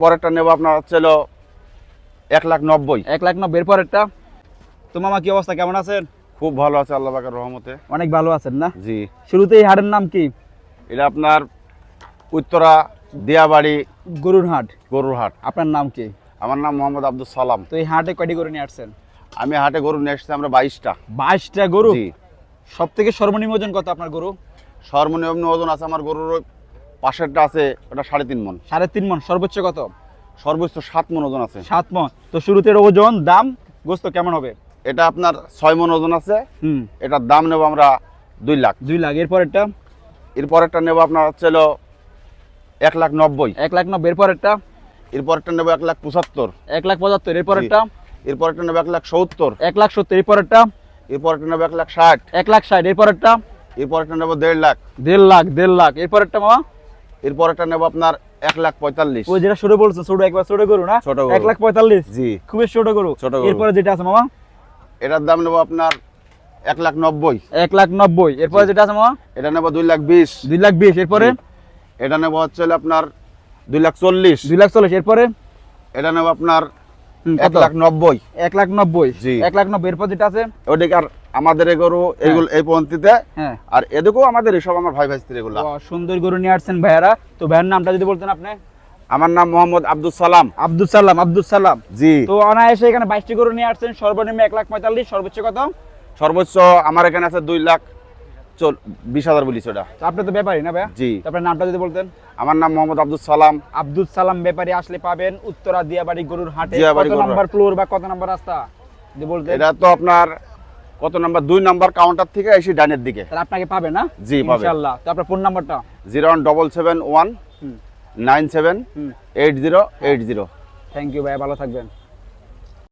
পরেরটা নেব আপনার হচ্ছে এক লাখ নব্বই। এক লাখ নব্বই পরেরটা তো মামা কি অবস্থা? কেমন আছেন? খুব ভালো আছে আল্লাহ পাকের রহমতে। অনেক ভালো আছেন না? জি। শুরুতে এই হাটের নাম কি? এটা আপনার উত্তরা দিয়াবাড়ি গরুর হাট। গরুর হাট। আপনার নাম কি? আমার নাম মোহাম্মদ আব্দুল সালাম। তো এই হাটে কয়টি গরু নিয়ে আসছেন? আমি হাটে গরু নিয়ে এসেছি আমরা বাইশটা। বাইশটা গরু? সব থেকে সর্বনিম্ন ওজন কত আপনার গরু? সর্বনিম্ন ওজন আছে আমার গরুর পাশেরটা আছে ওটা সাড়ে তিন মন। সাড়ে তিন মন সর্বোচ্চ কত? সর্বোচ্চ সাত মন ওজন আছে। সাত মন। তো শুরুতে এর ওজন দাম গোস্ত কেমন হবে? এটা আপনার ছয় মন ওজন আছে। হুম। এটার দাম নেব আমরা দুই লাখ। দুই লাখ। এরপরেরটা? এরপরেরটা নেব আপনার হচ্ছে হলো এক লাখ নব্বই। এক লাখ নব্বই। এরপরেরটা? এরপরেরটা নেব এক লাখ পঁচাত্তর। এক লাখ পঁচাত্তর। এরপর এরপরেরটা এরপরেরটা নেব এক লাখ সত্তর। এক লাখ সত্তর। এরপরেরটা? এরপরেরটা নেব এক লাখ ষাট। এক লাখ ষাট। এরপরেরটা? এরপরেরটা নেব দেড় লাখ। দেড় লাখ দেড় লাখ। এরপরেরটা মামা? এরপরেরটা নেব আপনার এক লাখ পঁয়তাল্লিশ। ওই যেটা ছোট বলছো ছোট একবার ছোট করু না? ছোট এক লাখ পঁয়তাল্লিশ? জি। খুবই ছোট করু ছোট এরপরে যেটা আছে মামা? এটার দাম নেব আপনার এক লাখ নব্বই। এক লাখ নব্বই। এরপরে যেটা আছে মামা? এটা নেব দুই লাখ বিশ। দুই লাখ বিশ। এরপরে? এটা নেব হচ্ছে আপনার দুই লাখ চল্লিশ। দুই লাখ চল্লিশ। এরপরে? এটা নেব আপনার এক কত? লাখ নব্বই। এক লাখ নব্বই। এক লাখ নব্বই এরপর যেটা আছে? ওদিকে আর আমাদের গরু এইগুলো এই পন্থীতে হ্যাঁ। আর এদিকেও আমাদের এসব আমার ভাই ভাই এগুলো। সুন্দর গরু নিয়ে আসছেন ভাইয়ারা। তো ভাইয়ের নামটা যদি বলতেন আপনি? আমার নাম মোহাম্মদ আব্দুল সালাম। আব্দুল সালাম আব্দুল সালাম। জি। তো অনায়াসে এখানে বাইশটি গরু নিয়ে আসছেন। সর্বনিম্ন এক লাখ পঁয়তাল্লিশ সর্বোচ্চ কত? সর্বোচ্চ আমার এখানে আছে দুই লাখ চল বিশ হাজার বলিস ওটা। আপনি তো ব্যাপারী না ভাইয়া? জি। তো আপনার নামটা যদি বলতেন। আমার নাম মোহাম্মদ আব্দুল সালাম। আব্দুল সালাম ব্যাপারী আসলে পাবেন উত্তরা দিয়াবাড়ি গরুর হাটে। কত নাম্বার ফ্লোর বা কত নাম্বার রাস্তা? যদি বলতেন। এটা তো আপনার কত নাম্বার? দুই নাম্বার কাউন্টার থেকে এসে ডানের দিকে। তাহলে আপনাকে পাবে না? জি, পাবে। ইনশাআল্লাহ। তো আপনার ফোন নাম্বারটা zero one double seven one nine seven eight zero eight zero. Thank you ভাই ভালো থাকবেন।